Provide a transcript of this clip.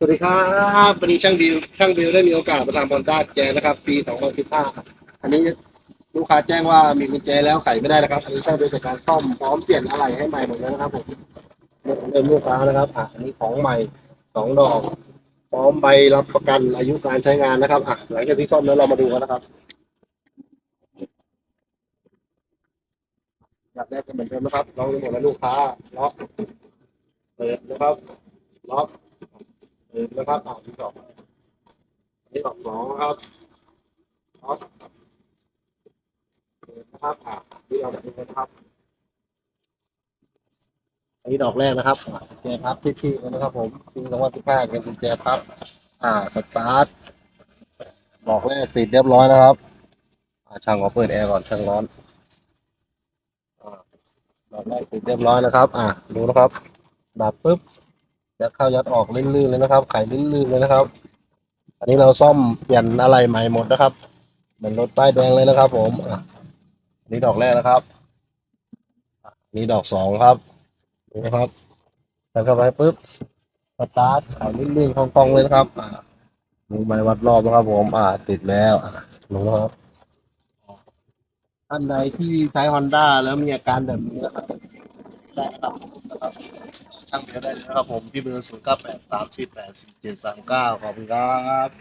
สวัสดีครับวันนี้ช่างบิวช่างบิวได้มีโอกาสมาทำบอลด้าแจนะครับ ปี 2015 อันนี้ลูกค้าแจ้งว่ามีกุญแจแล้วไขไม่ได้นะครับ อันนี้ช่างบิวจัดการซ่อมพร้อมเปลี่ยนอะไรให้ใหม่หมดแล้วนะครับผมเป็นลูกค้านะครับอะอันนี้ของใหม่สองดอก พร้อมใบรับประกันอายุการใช้งานนะครับอะหลังจากที่ซ่อมแล้วเรามาดูกันนะครับอยากได้ก็เหมือนเดิมนะครับลองดูหมดแล้วลูกค้าล็อกเปิดนะครับล็อก เออนะครับอ่าที่ดอกที่ดอกสองนะครับครับเออนะครับอ่าที่เราดูนะครับอันนี้ดอกแรกนะครับอ่ากุญแจพับที่ที่นะครับ ผมปีสองพันสิบห้าเป็นกุญแจพับ อ่าสตาร์ทดอกแรกติดเรียบร้อยนะครับ อ่าช่างขอเปิดแอร์ก่อนช่างร้อนอ่าดอกแรกติดเรียบร้อยนะครับ อ่าดูนะครับดับปุ๊บ ยัดเข้ายัดออกลื่นๆเลยนะครับ ไขลื่นๆเลยนะครับ อันนี้เราซ่อมเปลี่ยนอะไรใหม่หมดนะครับ เหมือนรถป้ายแดงเลยนะครับ ผมอะอันนี้ดอกแรกนะครับอะนนี้ดอกสองครับนี่นะครับใส่เข้าไปปุ๊บสตาร์ทไขลื่นๆคล่องๆเลยนะครับอ่าดูใบวัดรอบนะครับ ผม อ่า ติดแล้วอะดูนะครับท่านใดที่ใช้ Honda แล้วมีอาการแบบนี้นะครับได้ครับ ครับช่างเดียวได้เลยนะครับผมที่เบอร์ศูนย์เก้าแปดสามสี่แปดสี่เจ็ดสามเก้าขอบคุณครับ